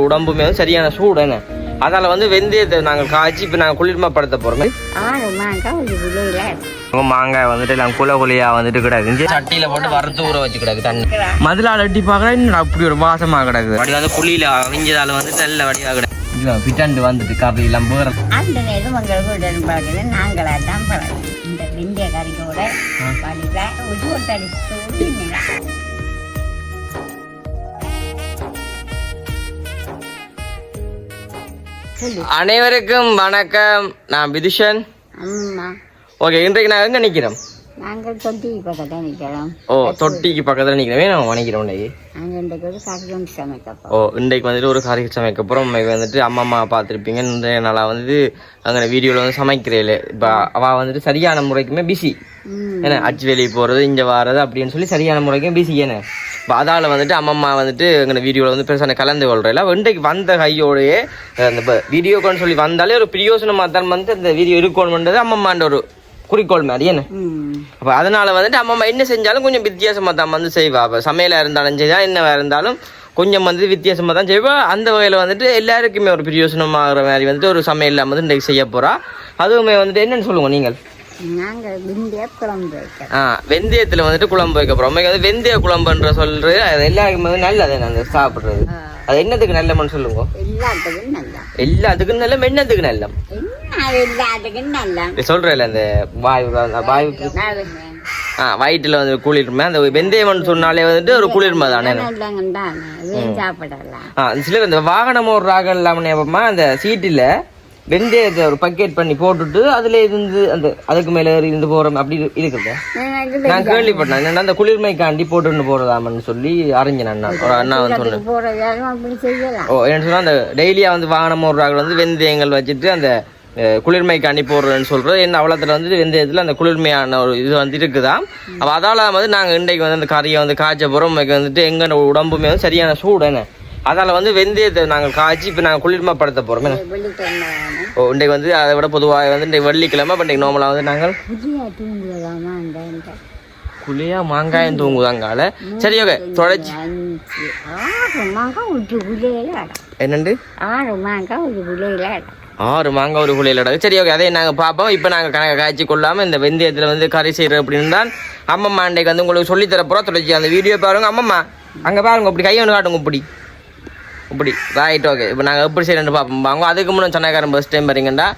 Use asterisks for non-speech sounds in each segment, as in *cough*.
உடம்புமே சரியான சூடு என்ன? அதால வந்து வெந்தயத்தை நாங்கள் காய்ச்சி இப்போ நாங்கள் குளிர்மைப்படுத்த போகிறோம் ஆறு மாங்காய் வந்துட்டு நாங்கள் குல குழியா வந்துட்டு கிடக்கு. சட்டியில போட்டு வறுத்து ஊற வச்சு கிடக்கு தண்ணி. மதுளால் அட்டி பார்க்குறேன் இன்னும் அப்படி ஒரு வாசமா கிடக்குது வடி வந்து குழியில அவிஞ்சதால வந்து நல்ல வடிவா கிடக்கு. பிட்டாண்டு வந்துட்டு காப்பி எல்லாம் போகிற அந்த நேரம் உங்களுக்கு உடன் பழகல நாங்களா தான் பழகணும் இந்த வெந்தய கறியோட வடிவ ஒரு ஒட்டடி சூழ்நிலை சொல்லு. அனைவருக்கும் வணக்கம். நான் விதுஷன். அம்மா ஓகே இன்றைக்கு நான் எங்க நிக்கிறோம்? நாங்கள் தொட்டி பக்கத்தில் நிற்கிறோம் ஓ தொட்டிக்கு பக்கத்துல நிக்கிறேன் நான் நினைக்கிறோம் இன்னைக்கு. நாங்கள் இன்றைக்கு ஒரு கறி ஒன்று சமைக்கப்போம் ஓ இன்றைக்கு வந்துட்டு ஒரு கறி சமைக்க போகிறோம் இன்னைக்கு வந்துட்டு அம்மா அம்மா பார்த்துருப்பீங்க. இன்றைய நாளாக வந்து அங்கே வீடியோவில் வந்து சமைக்கிறேன் இப்போ அவள் வந்துட்டு சரியான முறைக்குமே பிஸி ஏன்னா அச்சு வெளியே போகிறது இங்கே வாரது அப்படின்னு சொல்லி சரியான முறைக்கும் பிஸி ஏன்னா இப்போ அதால் வந்துட்டு அம்மம்மா வந்துட்டு எங்கள் வீடியோவில் வந்து பெருசான கலந்து கொள்றதில்ல இன்றைக்கு வந்த கையோடையே அந்த வீடியோக்கான்னு சொல்லி வந்தாலே ஒரு பிரியோசனமாக தான் வந்து அந்த வீடியோ இருக்கணுன்றது அம்மம்மான்ற ஒரு குறிக்கோள் மாதிரி என்ன? அப்போ அதனால வந்துட்டு அம்மம்மா என்ன செஞ்சாலும் கொஞ்சம் வித்தியாசமாக தான் வந்து செய்வா. அப்போ சமையலாக இருந்தாலும் செய்தா என்னவா இருந்தாலும் கொஞ்சம் வந்து வித்தியாசமாக தான் செய்வா. அந்த வகையில் வந்துட்டு எல்லாருக்குமே ஒரு பிரயோசனமாகிற மாதிரி வந்துட்டு ஒரு சமையல் வந்து இன்றைக்கு செய்ய போகிறா அதுவுமே வந்துட்டு என்னன்னு சொல்லுவோம் நீங்கள்? வெந்தயத்தில் வந்துட்டு குழம்பு வைக்க வந்து வெந்தய குழம்புன்ற சொல்றது அது எல்லாருக்குமே வந்து நல்லது அந்த சாப்பிட்றது. அது என்னத்துக்கு நல்லமன்னு சொல்லுங்க. எல்லாத்துக்கும் நல்லா எல்லாத்துக்கும் நல்ல என்னத்துக்கு நல்லம். என்ன எல்லாத்துக்கும் நல்லா சொல்கிறேன் அந்த வாயு ஆ வயிற்றில் வந்து குளிர்மை அந்த வெந்தயம்னு சொன்னாலே வந்துட்டு ஒரு குளிர்மை தானே. சாப்பிடலாம். சிலர் இந்த வாகனம் ஓடுறாங்க இல்லாமல் எப்பமா அந்த சீட்டில் வெந்தயத்தை ஒரு பக்கெட் பண்ணி போட்டுட்டு அதுல இருந்து அந்த அதுக்கு மேல இருந்து போறோம். அப்படி இரு- இருக்குது நான் கேள்விப்பட்டேன். என்னன்னா அந்த குளிர்மைக்காண்டி போட்டுன்னு போறதாமன்னு சொல்லி அறிஞ்சேன் அண்ணா ஒரு அண்ணா வந்து சொன்னேன் ஓ என்ன சொன்னா அந்த டெய்லியா வந்து வாகனம் ஓடுறாங்க வந்து வெந்தயங்கள் வச்சுட்டு அந்த குளிர்மைக்காண்டி போடுறேன்னு சொல்றது. என்ன அவ்வளோத்துல வந்து வெந்தயத்துல அந்த குளிர்மையான ஒரு இது வந்து இருக்குதா? அப்ப அதால வந்து நாங்க இன்றைக்கு வந்து அந்த கறியை வந்து காய்ச்ச போறோம். இன்னைக்கு வந்துட்டு எங்க உடம்புமே வந்து சரியான சூடு என்ன? அதால வந்து வெந்தயத்தை நாங்கள் காய்ச்சி இப்போ நாங்கள் குளிர்மைப்படுத்த போறோம். என்ன? வெள்ளிக்கிழமை ஓ இன்றைக்கு வந்து அதை விட பொதுவாக வந்து இன்றைக்கு வெள்ளிக்கிழமை இன்றைக்கு நார்மலாக வந்து நாங்கள் குழியா மாங்காயம் தூங்குதாங்கால. சரி ஓகே தொடச்சி. ஆறு என்னண்டு? ஆறு மாங்காய் ஒரு ஆறு மாங்காய் குழியில் இடக்கு சரி ஓகே அதே நாங்கள் பார்ப்போம். இப்போ நாங்கள் கணக்கு காய்ச்சி கொள்ளாமல் இந்த வெந்தயத்தில் வந்து கறி செய்கிற அப்படின்னு தான் அம்மம்மா அன்றைக்கு வந்து உங்களுக்கு சொல்லித்தர போகிறோம் தொடச்சி அந்த வீடியோ பாருங்க அம்மம்மா. அங்கே பாருங்க இப்படி கையை ஒன்று காட்டுங்க இப்படி. இப்படி ரைட் ஓகே இப்போ நாங்கள் எப்படி செய்யணும்னு பார்ப்போம் வாங்க அதுக்கு முன்னே சொன்னக்காரன் ஃபஸ்ட் டைம் வரீங்கண்டா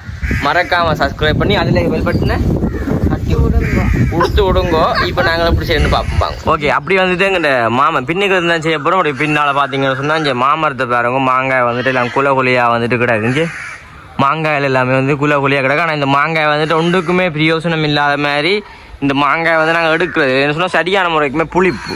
மறக்காமல் சப்ஸ்கிரைப் பண்ணி அதில் பெல் பட்டனை கொடுத்து விடுங்கோ இப்போ நாங்கள் எப்படி செய்யணும்னு பார்ப்போம் ஓகே அப்படி வந்துட்டு எங்கிட்ட மாமன் பின்னுக்கு இருந்தால் செய்ய போகிறோம் அப்படி பின்னால் பார்த்தீங்கன்னு சொன்னால் இங்கே மாமரத்தை பாருங்க மாங்காய் வந்துட்டு எல்லாம் குல குழியாக வந்துட்டு கிடக்கு. இங்கே மாங்காயில் எல்லாமே வந்து குல குழியாக கிடக்கு. ஆனால் இந்த மாங்காய் வந்துட்டு ஒன்றுக்குமே பிரயோசனம் இல்லாத மாதிரி இந்த மாங்காய் வந்து நாங்கள் எடுக்கிறது. என்ன சொன்னால் சரியான முறைக்குமே புளிப்பு.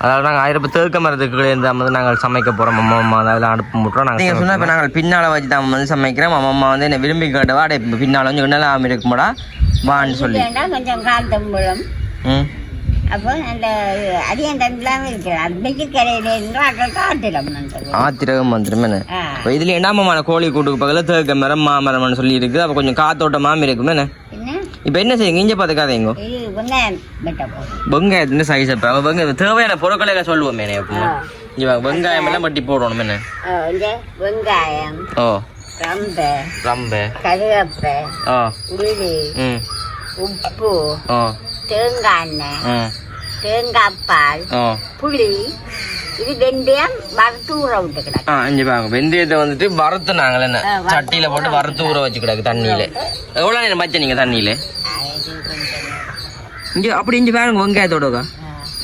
அதாவது நாங்கள் ஆயிரம் தேக்க மரத்துக்குள்ளே இருந்தால் வந்து நாங்கள் சமைக்க போகிறோம் அம்மா அம்மா அதெல்லாம் அனுப்ப முட்டுறோம். நாங்கள் நீங்கள் சொன்னால் இப்போ நாங்கள் பின்னால் வச்சு தான் வந்து சமைக்கிறோம். அம்மா அம்மா வந்து என்னை விரும்பி கேட்டவா அடே பின்னால் கொஞ்சம் இருக்க இருக்குமாடா வான்னு சொல்லி. கொஞ்சம் கால் தம்பளம் ம். ஆத்திரகம் வந்துருமே இப்போ இதுல என்ன மாமான கோழி கூட்டுக்கு பக்கத்தில் தேக்க மரம் மாமரம்னு சொல்லி இருக்கு அப்போ கொஞ்சம் காத்தோட்டமாகவும் இருக்குமே இப்போ என்ன செய்யுங்க இங்கே பார்த்துக்காதீங்க வெங்காயம் வெங்காயத்தின் சைஸ் அப்போ வெங்காயம் தேவையான பொருட்களை சொல்லுவோம் என்ன எப்போ இங்கே வெங்காயம் எல்லாம் வட்டி போடணும் என்ன. வெங்காயம் ஓ. ரம்பை ரம்பு கருவேப்பை ஓ உருளி ம். உப்பு ஓ தேங்காய் எண்ணெய் தேங்காய் பால் புளி இது வெந்தயம் வறுத்து ஊற விட்டு கிடக்கு. ஆ இங்கே பாருங்க வெந்தயத்தை வந்துட்டு வறுத்து நாங்கள் என்ன. சட்டியில் போட்டு வறுத்து ஊற வச்சு கிடக்கு தண்ணியில். எவ்வளோ நேரம் வச்ச நீங்கள் தண்ணியில்? இங்கே அப்படி இங்கே பாருங்க வெங்காயத்தோடக்கா.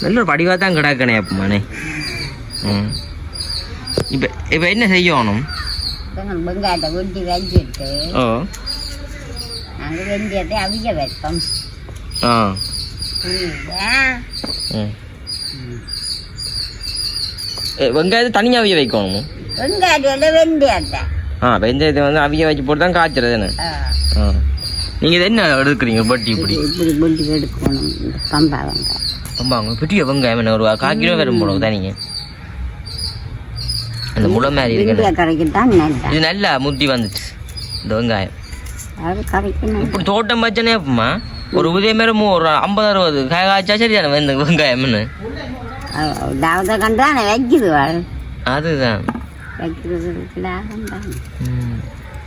நல்ல ஒரு படிவாக தான் கிடக்கணே அப்பமானே. ம். இப்போ இப்போ என்ன செய்யணும்? வெங்காயத்தை வெட்டி வச்சுட்டு ஓ. நாங்கள் வெந்தயத்தை அவிய வைப்போம். ஆ. புரியுதா? ம். வெங்காயத்தை தனியாக அவிய வைக்கணும்? வெங்காயத்தில் வெந்தயத்தை ஆ வெந்தயத்தை வந்து அவிய வச்சு போட்டு தான் காய்ச்சறது என்ன? நீங்கள் இதை என்ன எடுக்கிறீங்க பட்டி இப்படி? இப்படி எடுக்கணும். பம்பா வெங்காயம். பெரிய வெங்காயம் என்ன ஒரு கால் கிலோ வரும் போடும் தானீங்க அந்த முளை மாதிரி இருக்கு இது நல்லா முத்தி வந்துச்சு இந்த வெங்காயம். இப்படி தோட்டம் வச்சனே அப்பமா ஒரு உதய மாரி மூ ஒரு ஐம்பது அறுபது காய் காய்ச்சா வெந்த வெங்காயம்னு தாவத்தை கண்டானே வைக்குது வாழ் அதுதான்.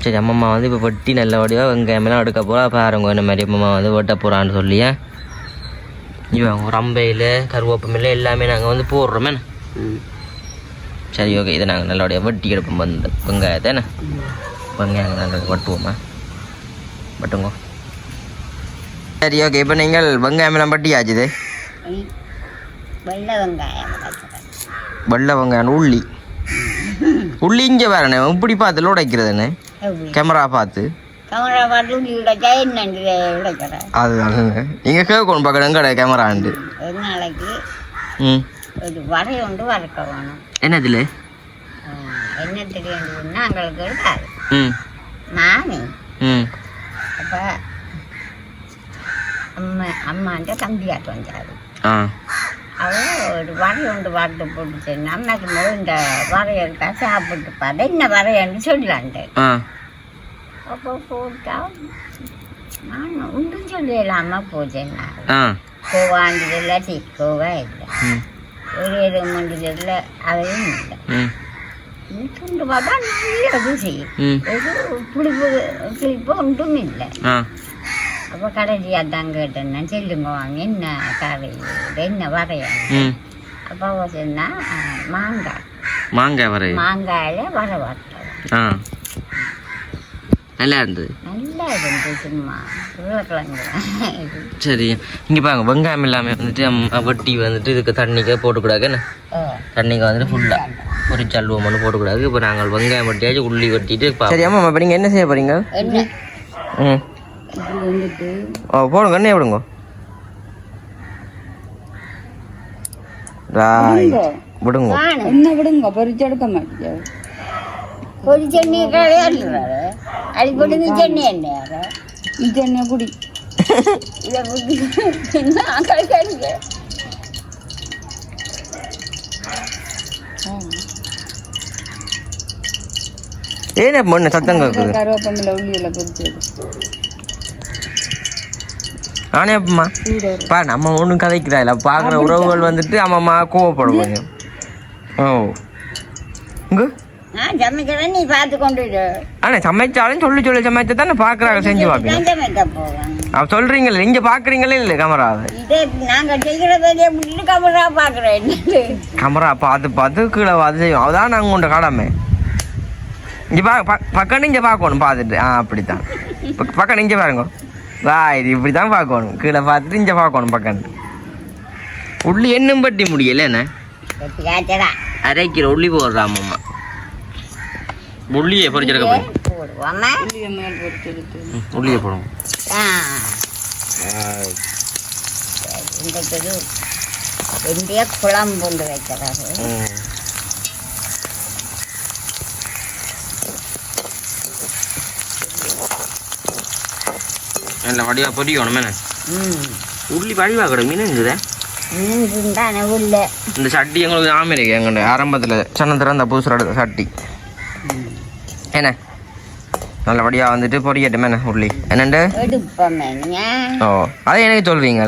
சரி அம்மம்மா வந்து இப்போ வெட்டி நல்ல வடிவாக வெங்காயமெல்லாம் எடுக்க போகிறா பாருங்க இந்த மாதிரி அம்மம்மா வந்து வெட்ட போகிறான்னு சொல்லியா இவன் ஒரு அம்பையில் கருவேப்பமில்லை எல்லாமே நாங்கள் வந்து போடுறோமே ம். சரி ஓகே இதை நாங்கள் நல்லபடியாக வெட்டி எடுப்போம் வந்து வெங்காயத்தை என்ன வெங்காயம் நாங்கள் வெட்டுவோமா வெட்டுங்க சரி ஓகே இப்போ நீங்கள் வெங்காயமெல்லாம் வெட்டியாச்சுது இ- வெள்ளை வெங்காயம் வச்சுக்கிறேன். வெள்ளை வெங்காயம் உள்ளி. உள்ளி இங்கே வேறண்ணே இப்படி பார்த்து எப்படி? கேமரா பார்த்து. கமரா பாட்டு உடைச்சா என்னண்டு உடைக்கிறேன் அதுதான் நீங்கள் கேட்கணும் பார்க்கணும். எங்கட கேமராண்டு ஒரு நாளைக்கு ம். ஒரு வரை ஒன்று வறுக்க வேணும். என்னதுல? என்ன தெரியும் நாங்களுக்கு இருக்காது. ம். நானே. ம். அப்போ அம்மா அம்மாண்ட தம்பியாட்டு வந்தாரு. ஆ. அவள் ஒரு வரை ஒன்று வறுத்து போட்டுச்சு அம்மாக்கு முதல் இந்த வரையை எடுத்தா சாப்பிட்டு பாரு. என்ன வரையன்னு சொல்லலான்ட்டு ஆ. அப்போ போட்டா நான் ஒன்றும் சொல்லலாம போச்சேன்னா ஆ. கோவாண்டதில்ல சி கோவா இல்லை. ஒரு ஏழு மண்டல அதையும் இல்லை. துண்டு பார்த்தா நல்ல ருசி இது புளிப்பு புளிப்பு ஒன்றும் இல்லை. அப்போ கடைசியாக தான் கேட்டேன்னா செல்லுங்க வாங்க என்ன கறி என்ன வரையா ம் அப்போ சொன்னா மாங்காய் மாங்காய் வரை மாங்காயில் வர வட்டோம் ஆ நல்லா இருந்தது நல்லா இருந்து சும்மா சரி இங்கே பாருங்க வெங்காயம் எல்லாமே வந்துட்டு வெட்டி வந்துட்டு இதுக்கு தண்ணிக்க போட்டுக்கூடாது என்ன தண்ணிக்கு வந்துட்டு ஃபுல்லாக ஒரு சல்வம் போட்டுக்கூடாது இப்போ நாங்கள் வெங்காயம் வெட்டியாச்சு உள்ளி வெட்டிட்டு சரி ஆமாம் இப்போ நீங்கள் என்ன செய்ய போகிறீங்க என்ன ம் ஓ போடுங்க எண்ணெய் விடுங்க. ராய் விடுங்க. என்ன விடுங்க பொறிச்செடுக்க மாட்டேங்க. ஒரு சென்னி கிடையாது அடிப்பட்டு சென்னி என்ன மிச்சம் குடி. இதை புட்டி நான் கிடைக்காது ஏன் மண்ணு சத்தம் கேட்குது கருவேப்பமில்ல உள்ளியில் பொறிச்செடு நானே அப்பம்மா பா நம்ம ஒன்றும் கதைக்கிறா இல்லை? பார்க்குற உறவுகள் வந்துட்டு அம்மம்மா கோவப்படுவாங்க. ஓ. இங்க? நான் சமைக்கிறேன் நீ பார்த்து கொண்டு இரு. ஆனால் சமைச்சாலும் சொல்லி சொல்லி சமைச்சு தானே பார்க்குறாங்க செஞ்சு பார்ப்பீங்க. நான் சமைக்க போவேன் அவ சொல்கிறீங்களே இங்கே பார்க்குறீங்களே இல்லை நாங்கள் செய்கிற வேலையை கமரா பார்க்குறேன் கேமரா பார்த்து பார்த்து கீழே அது செய்யும் அதான் நாங்கள் உண்ட கடமை. இங்கே பா பக்கம் இங்கே பார்க்கணும் பார்த்துட்டு. ஆ அப்படித்தான். பக்கம் இங்கே பாருங்க. வா இது இப்படி தான் பார்க்கணும். கீழே பார்த்துட்டு இங்கே பார்க்கணும் பக்கம். உள்ளி என்னும் பட்டி முடியல என்ன? காய்ச்சடா அரை கிலோ உள்ளி போடுறா அம்மம்மா உள்ளியை போய் போடுவோம்மா உள்ளியை வெந்தய குழம்பு கொண்டு வைக்கிறாரு. நல்ல வடிவா பொரிக்கணும் என்ன ம். உள்ளி வடிவா கடை மீன் மீன் உள்ள இந்த சட்டி எங்களுக்கு ஆமை இருக்கு எங்கள்ட ஆரம்பத்தில் சின்ன திறந்த புதுசு சட்டி. என்ன? நல்லபடியாக வந்துட்டு பொரியட்டும் என்ன உள்ளி என்னண்டு? ஓ அதை எனக்கு சொல்வீங்க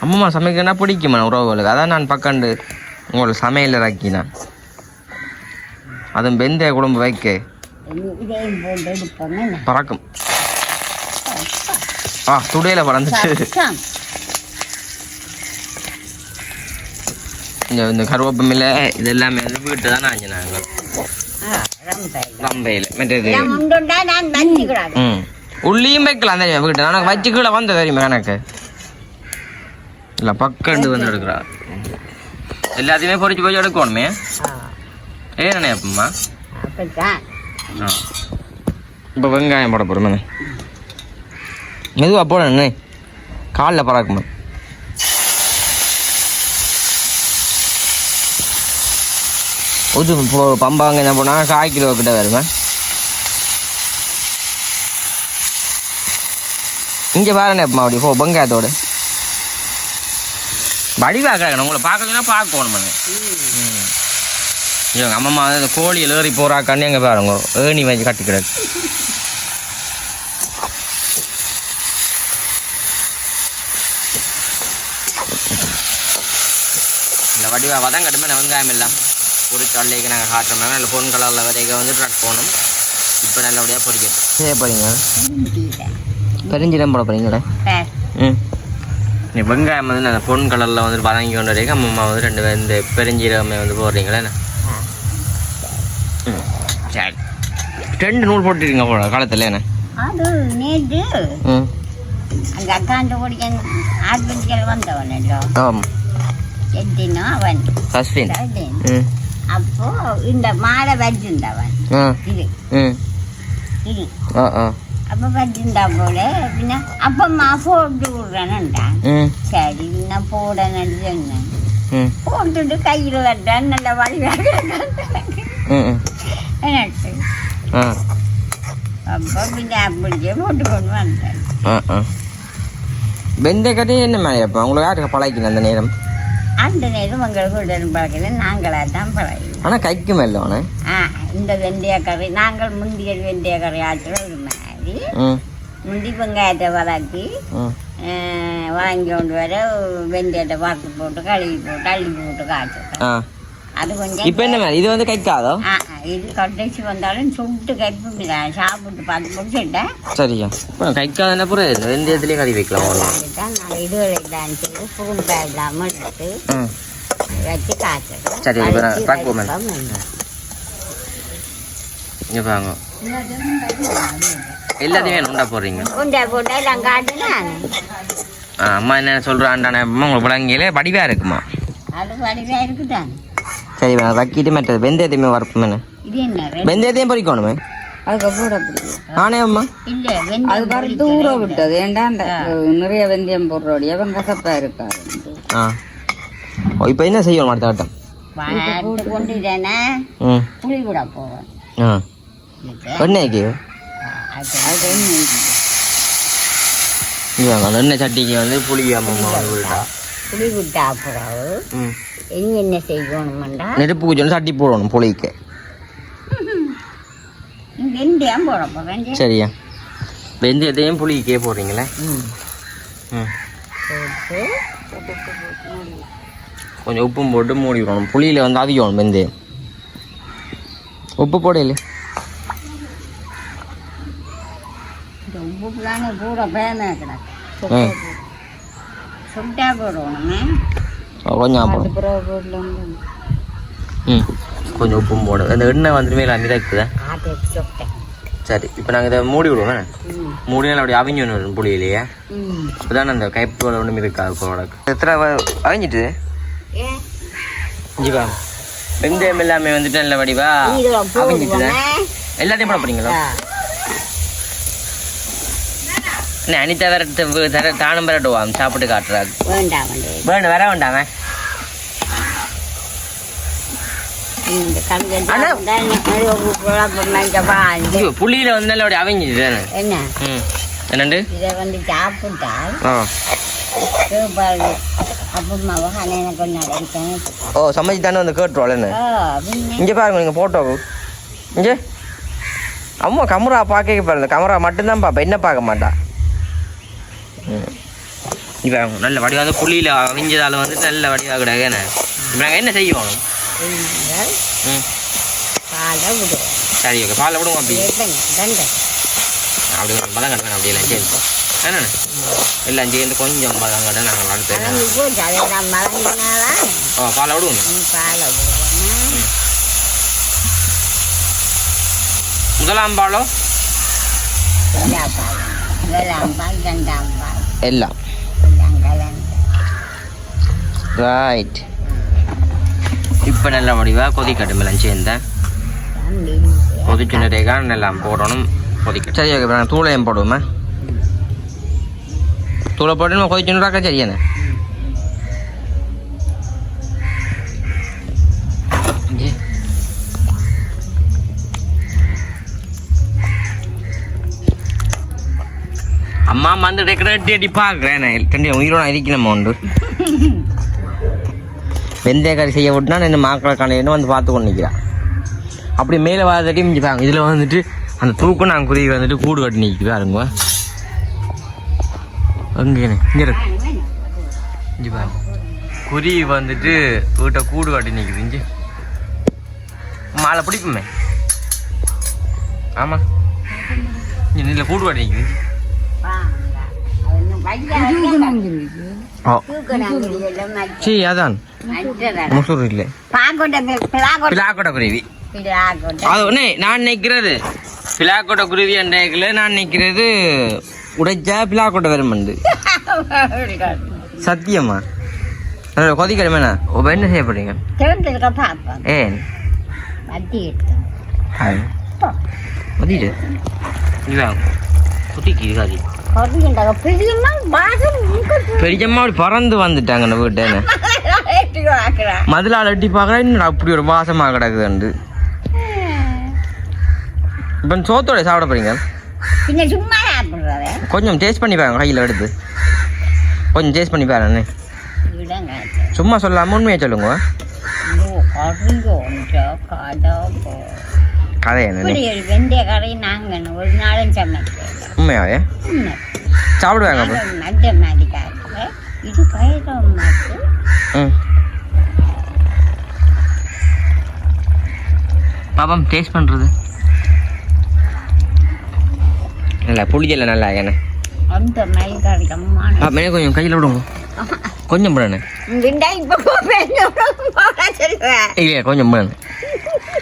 அம்மா சமைக்கிறனா பிடிக்குமா உறவுகளுக்கு? அதான் நான் பக்கண்டு உங்களுக்கு சமையல் இறக்கினேன். அதுவும் வெந்தய குழம்பு வைக்க. இதையும் போட்டு எடுப்போமே பறக்கும். ஆ துடையில் பறந்துச்சு சத்தம் இந்த கருவேப்பமில்லை இது எல்லாமே வந்து வீட்டு தான் ஆச்சு நாங்கள் ஆ ரொம்ப பம்பையில் மற்றது எல்லாம் உண்டுண்டா நான் வச்சுக்கிறாங்க. ம். உள்ளியும் வைக்கலாம் தெரியுமா வீட்டு எனக்கு வச்சு கீழே வந்த தெரியுமா எனக்கு? இல்லை பக்கண்டு வந்து எடுக்கிறா எல்லாத்தையுமே பொறிச்சு போய் எடுக்கணுமே. ஏன் அப்பம்மா ஆ இப்போ வெங்காயம் போட போகிறோமே மெதுவாக போடணும் காலில் பறக்குமா இது இப்போ பம்பாங்க என்ன போனால் கால் கிலோ கிட்ட வருமா? இங்கே பாருங்க அப்பமா அப்படி போ வெங்காயத்தோடு. வடிவாக்குறாங்க உங்களை பார்க்கலன்னா பார்க்கணும் ம். இவங்க அம்மா வந்து இந்த கோழியில் ஏறி போறாக்கான்னு எங்க பாருங்க. ஏணி வச்சு கட்டி கிடக்கு இந்த வடிவா வதம் கட்டுமே வெங்காயம் எல்லாம் ஒரு தொல்லைக்கு நாங்கள் காட்டுறோம். நல்ல பொன் கலரில் வரைக்க வந்து ட்ரக் போகணும் இப்போ நல்லபடியாக பொரிக்கணும் செய்ய போறீங்க. பெருஞ்சீரம் போட போறீங்களா பேர். ம். நீ வெங்காயம் வந்து அந்த பொன் கலரில் வந்து வதங்கி கொண்டு வரைக்கும் அம்மா வந்து ரெண்டு பேர் இந்த பெருஞ்சீரகமே வந்து போடுறீங்களா என்ன? சரி ரெண்டு நூல் போட்டுருக்கீங்க போல காலத்தில் என்ன? அது நேற்று அந்த அக்காண்ட குடிக்க ஆஸ்பத்திரியில் வந்தவனല്ലോ ஆமாம் எட்டினோ அவன். ம். அப்போ இந்த மாலை வச்சிருந்தவன் இது. இது. ஆ ஆ. அப்போ வச்சிருந்தா போல பின்ன அப்பம்மா போட்டு விடுறேன்னுட்டான் ம். சரி நான் போடணும்னு சொன்னேன். போட்டுட்டு கையில் வட்டான் நல்ல வழியாக ஆ. அப்போ பின்ன அப்படியே போட்டு கொண்டு வந்தேன். ஆ ஆ. வெந்த கதை என்ன மேலேப்பா உங்களுக்கு யாருக்கு பழகிக்கணும் அந்த நேரம்? அந்த நேரம் உங்களுக்கு உடன் பழகல. நாங்களாக தான் பழகி ஆனால் கைக்கும் இல்லை அவனே ஆ இந்த வெந்தய கறி நாங்கள் முந்திய வெந்தய கறி ஆற்றுற ஒரு மாதிரி. முந்தி வெங்காயத்தை அஹ், வாங்கி கொண்டு வர வெந்தயத்தை வறுத்து போட்டு கழுவி போட்டு அள்ளி போட்டு காய்ச்சுறோம் ஆ. அது கொஞ்சம் இப்போ என்ன மாதிரி? இது வந்து கைக்காதோ? ஆ, இது கடைசி வந்தாலும் சுட்டு கைப்பு சாப்பிட்டு பார்த்து முடிச்சுட்டேன் சரியா இப்போ கைக்காதுன்னா புரிய இந்த வெந்தயத்துலேயே கறி வைக்கலாம் நான் இதுகளை தான் சொல்லி பூண்டை இல்லாமல் எடுத்து வச்சு காய்ச்சுறோம் சரி, என்ன. இங்கே பாருங்க. எல்லாத்தையுமே உண்டா போடுறீங்க. உண்டை போட்டு எல்லாம் காட்டுனேன் அம்மா என்ன சொல்கிறான்டானே அம்மா உங்களுக்கு விளங்கியில வடிவாக இருக்குமா? அது வடிவாக இருக்குதான்? சரி நான் வக்கிட்டு மற்றது வெந்தயத்தையுமே ரெ- வெந்தயத்தையும் பொறிக்கணுமே? நானே அம்மா? இல்ல அது வறுத்து ஊற விட்டது. அந்த நிறைய வெந்தயம் போடுறோடைய அவன் கசப்பா இருக்காது. ஆ. இப்போ என்ன செய்யணும் அடுத்த வட்டம்? புளி போவேன். ஆ. எண்ணெய்க்கு? எண்ணெய். சட்டிக்கு வந்து புளி அம்மா வந்து விட்டா புளி விட்டா ம். இனி என்ன செய்யணுமெண்டா? நெருப்பு குச்சோன்னு சட்டி போடணும் புளிக்கு. வெந்தயம் போட போவேன் சரியா. வெந்தயத்தையும் புளிக்கே போடுறீங்களே? ம். கொஞ்சம் உப்பும் போட்டு மூடி விடணும். புளியில் வந்து அதிகம் வெந்தயம். உப்பு போடையில உப்பு கூட பேன கிடக்கு. சுட்டா கொஞ்சம் போடலாம் ம் கொஞ்சம் உப்பும் போடும் அந்த எண்ணெய் வந்துட்டு மேலே ஆட்டை சுட்டேன். சரி இப்போ நாங்கள் இதை மூடி விடுவோம். மூடினால் அப்படி அவிஞ்சு வரும் புளியிலேயே. அப்போதான் அந்த கைப்போட ஒன்றும் இருக்காது போடக்கு எத்தனை வ- அவிஞ்சிட்டு? ஜீவா வெந்தயம் எல்லாமே வந்துட்டு நல்ல வடிவா போடுவோமே. எல்லாத்தையும் போட போறீங்களா? ஆ. என்ன அனிதா வேற தர தானும் பெறட்டுவாம் சாப்பிட்டு காட்டுறாரு வேண்டாம் வேண்டாம் வேணும் வர வேண்டாமே புளியில வந்து நல்ல அவிஞ்சிது தானே என்ன என்னண்டு இதை வந்து நடக்கேன் ஓ சமைச்சு தானே வந்து கேட்டுருவாள் என்ன இங்கே பாருங்க நீங்கள் ஃபோட்டோ இங்கே அம்மா கமரா பார்க்க பாருங்க கமரா மட்டும்தான் பார்ப்பேன் என்ன பார்க்க மாட்டா இப்போ நல்ல வடிவா வந்து புளியில் அவிஞ்சதால் வந்து நல்ல வடிவாக கிடையாது என்ன? இப்போ நாங்கள் என்ன செய்வோம் விடுவோம் சரி ஓகே. பால் விடுவோம் அப்படி. அப்படி ஒரு பதம் கட்டணும் அப்படி எல்லாம் சேர்ந்து என்ன எல்லாம் சேர்ந்து கொஞ்சம் பதம் கட்ட நாங்கள் மறந்துனாதான் ஓ பாலை விடுவோம். விடுவோம் முதலாம் பாலும் கலந்து ரைட் இப்போ நல்ல வடிவாக கொதிக்கட்டும் எல்லாம் சேர்ந்தேன் தம்பி கொதிச்சு நிறைய எல்லாம் போடணும் கொதிக்க சரி ஓகே தூளையும் போடுவோமே தூளை போட்டு நம்ம கொதிச்சுனாக்கா சரியானே அம்மா வந்து டெக்கரேட்டி அடி பார்க்குறேன் ரெண்டு உயிரோட இருக்கணும் உண்டு வெந்தய கறி செய்ய விட்டுனா என்ன மாக்களை காலையில வந்து பார்த்து கொண்டு நிற்கிறான் அப்படி மேலே வாதட்டி மிஞ்சிப்பாங்க. இதில் வந்துட்டு அந்த தூக்கம் நான் குருவி வந்துட்டு கூடு கட்டி நிற்குது பாருங்க. அங்கே இங்கே இருக்கு இங்கே பாருங்க. குருவி வந்துட்டு வீட்டை கூடு கட்டி நிற்குது இங்கே. மாலை பிடிக்குமே? ஆமாம் இங்கே இதில் கூடு கட்டி நிற்குது அதான் முசூர் இல்லை பிலாக்கோட்டை குருவி அது ஒன்று நான் நினைக்கிறது பிலாக்கோட்டை குருவி என்ற நான் நினைக்கிறது உடைச்சா பிலாக்கோட்டை வருமண்டு சத்தியமா? அதோட கொதிக்கிழமைண்ணா இப்போ என்ன செய்ய போறீங்க? ஏன்? இதுதான் குட்டிக்கு இருக்காது *laughs* பெரியம்மா அப்படி பறந்து வந்துட்டாங்க நம்ம வீட்டேன்னு மதுளால் எட்டி பார்க்குறேன் அப்படி ஒரு வாசமாக கிடக்குதுண்டு இப்போ சோத்தோட சாப்பிட போறீங்க? கொஞ்சம் டேஸ்ட் பண்ணி பாருங்க கையில் எடுத்து. கொஞ்சம் டேஸ்ட் பண்ணி பாருங்க சும்மா சொல்லாம உண்மையை சொல்லுங்க. கதை என்ன? வெந்தய நாங்க ஒரு நாளும் சமைக்கிறோம் உண்மையாவே? சாப்பிடுவாங்க நல்ல மாதிரி காய்ச்சல இது பயிரம் மாட்டு. பாப்பம் டேஸ்ட் பண்ணுறது நல்லா புளிஜல நல்லா என்ன அந்த மாதிரி கறிக்கமான பாப்பா எனக்கு கொஞ்சம் கையில் விடுங்க. கொஞ்சம் சொல்லுவேன் இல்லையா கொஞ்சம் விடணே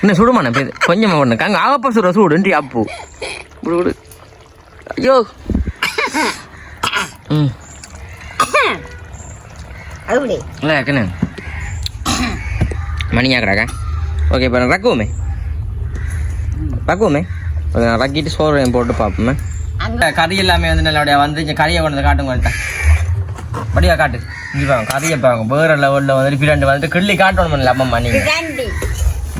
இன்னும் சுடுமாண்ணே பேர் கொஞ்சமாக விடணும் அங்கே ஆகப்பா சுடுற சூடுன்றி அப்பு. விடு. ஐயோ. ம். இல்லை கண்ணு மணியாக்கடாக்கா ஓகே இப்போ ரக்குவோமே. ரக்குவோமே. நான் ரக்கிட்டு சோறு போட்டு பார்ப்போமே. கறி எல்லாமே வந்து நல்லபடியா வந்து கறியை கொண்டு வந்து காட்டுங்க வந்துட்டேன் படியா காட்டு. கறியை பாருங்க. வேற லெவலில் வந்துட்டு பிராண்டு வந்துட்டு கிள்ளி காட்டணும் இல்லை அம்மா நீங்கள்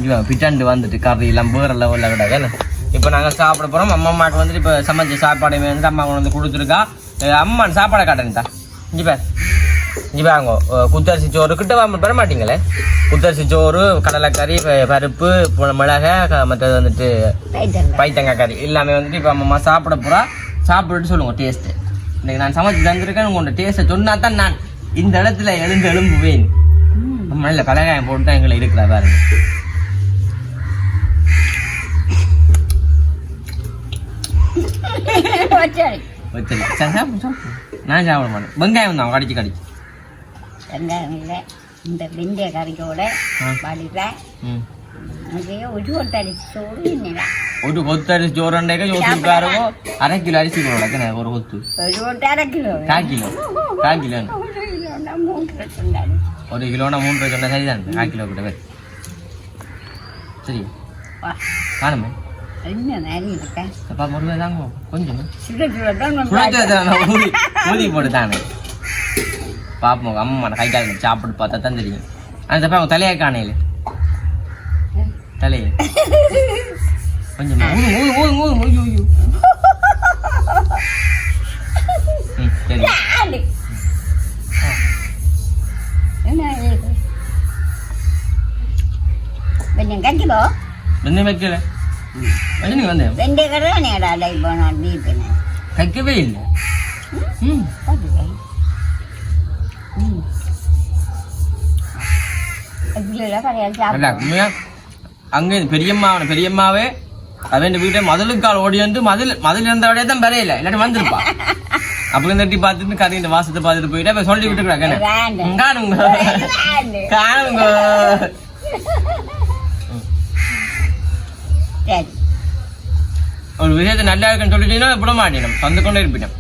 இங்கே பிட்டாண்டு வந்துட்டு கறி எல்லாம் வேற லெவலில் கிடையாது இப்போ நாங்கள் சாப்பிட போகிறோம் அம்மா அம்மாக்கு வந்துட்டு இப்போ சமைச்ச சாப்பாடு வந்து அம்மா கொண்டு வந்து கொடுத்துருக்கா. அஹ் அம்மா சாப்பாடை காட்டுங்கத்தா இங்கே பாரு. இங்கே பாருங்க குத்தரிசி சோறு கிட்ட பெற மாட்டீங்களே? குத்தரிசி சோறு கடலைக்கறி பருப்பு பு- மிளகாய் க- மற்றது வந்துட்டு பைத்தங்காய். கறி. எல்லாமே வந்துட்டு இப்போ அம்மா சாப்பிட போகிறா சாப்பிட்டுட்டு சொல்லுங்க டேஸ்ட்டு இன்னைக்கு நான் சமைச்சு தந்திருக்கேன். உங்களோட டேஸ்ட்டை சொன்னா தான் நான் இந்த இடத்துல எழுந்து எழும்புவேன். இல்லை கலகாயம் போட்டு தான் எங்களை இருக்கிறா பாருங்க. சரி வச்சது சரி சாப்பிடு சாப்பிடு. நான் சாப்பிட மாட்டேன். வெங்காயம் தான் கடிச்சு கடிச்சு. வெங்காயம் இல்லை. இந்த வெந்தய கறிக்கோட ஆ. வடிவில் ம். அதே ஒரு ஒட்டடி சோறு இல்லை ஒரு கொத்து அரிசி சோறு ரெண்டேக்க யோசிச்சு பாருங்க அரை கிலோ அரிசி போடல ஒரு கொத்து. ஒரு ஒட்டரை கிலோ. கால் கிலோ. கால் கிலோ ஒரு கிலோன்னா மூன்று சொன்னாரு ஒரு கிலோனா மூணு என்ன இருக்கேன் அப்பா தாங்க கொஞ்சம் சுட சுட தான் ஊதி ஊதி பாப்போம் அம்மா கை கால் சாப்பிட்டு பார்த்தா தான் தெரியும் அந்த தப்பா அவங்க தலையை காணையில தலையை கொஞ்சம் ஊது ஊது ஊது ஊது ஊது ஊது சரி. என்ன? கொஞ்சம் கட்டிக்கோ வெந்தயம் வைக்கல வெந்தயம் வந்தேன் வெந்தய கரை நேடா டை போனால் வீட்டுன்னு வைக்கவே இல்லை ம் அங்கே பெரியம்மா பெரியம்மாவே அவன் வீட்டை மதிலுக்கால் ஓடி வந்து மதில் மதில் இருந்த வழியே தான் வரையில இல்லாட்டி வந்திருப்பா அப்படி தட்டி பார்த்துட்டு கதை இந்த வாசத்தை பார்த்துட்டு போயிட்டு அப்ப சொல்லி விட்டு வேண்டாம். காணுங்க காணுங்க சரி. ஒரு விஷயத்தை நல்லா இருக்குன்னு சொல்லிட்டீங்கன்னா விட மாட்டேன் வந்து கொண்டே இருப்பிட்டேன்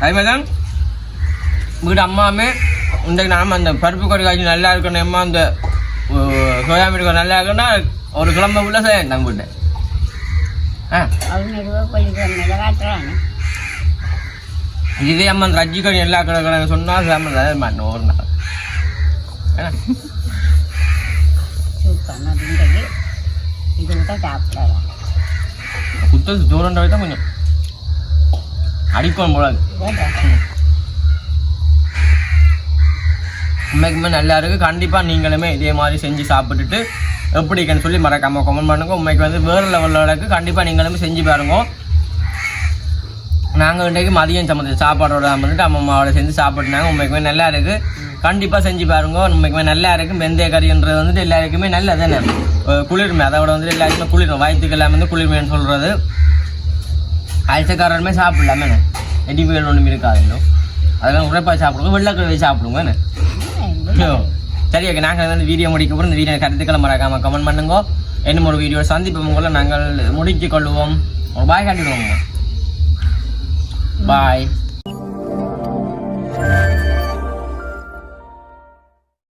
அதே மாதிரி தான் வீட்டு அம்மாவுமே இன்றைக்கு நாம அந்த பருப்பு கொடி காய்ச்சி நல்லா இருக்கணும் அம்மா அந்த சோயா மீன் நல்லா இருக்குன்னா ஒரு கிழமை உள்ள செய்ய நம்ம வீட்டை. ஆ? இதே அம்மா அந்த ரஜ்ஜி கறி எல்லா கடை கடை சொன்னால் சாமி தர மாட்டேன் ஒரு நாள். இது விட்டா சாப்பிடலாம் குத்தல் தூரண்டவை தான் கொஞ்சம் அடிக்கணும் போல. உண்மைக்குமே நல்லா இருக்கு கண்டிப்பாக நீங்களுமே இதே மாதிரி செஞ்சு சாப்பிட்டுட்டு எப்படி இருக்குன்னு சொல்லி மறக்காம கமெண்ட் பண்ணுங்க உண்மைக்கு வந்து வேறு லெவலுக்கு கண்டிப்பாக நீங்களும் செஞ்சு பாருங்க நாங்கள் இன்றைக்கு மதியம் சமைச்ச சாப்பாடோட வந்துட்டு அம்மாவோட சேர்ந்து சாப்பிட்டுனாங்க உண்மைக்குமே நல்லா இருக்கு கண்டிப்பாக செஞ்சு பாருங்க. உண்மைக்குமே நல்லா இருக்கு வெந்தய கறின்றது வந்துட்டு எல்லாருக்குமே நல்லது தானே குளிர்மை. அதோட வந்துட்டு எல்லாருக்குமே குளிரும். வயிற்றுக்கு எல்லாமே வந்து குளிர்மைன்னு சொல்கிறது அல்சக்காரருமே சாப்பிடலாமே. எடிபிகள் ஒன்றும் இருக்காதுல்லோ அதெல்லாம் உரைப்பா சாப்பிடுங்க. வெள்ளைக்கிழமை சாப்பிடுங்க. என்ன? ஐயோ. சரி ஓகே. நாங்கள் வந்து வீடியோ முடிக்க போகிறோம் இந்த வீடியோ கருத்துக்களை மறக்காம கமெண்ட் பண்ணுங்க. இன்னும் ஒரு வீடியோ சந்திப்போம் உங்களை. நாங்கள் முடிச்சு கொள்வோம். ஒரு பாய் காட்டிடுவோம் பாய்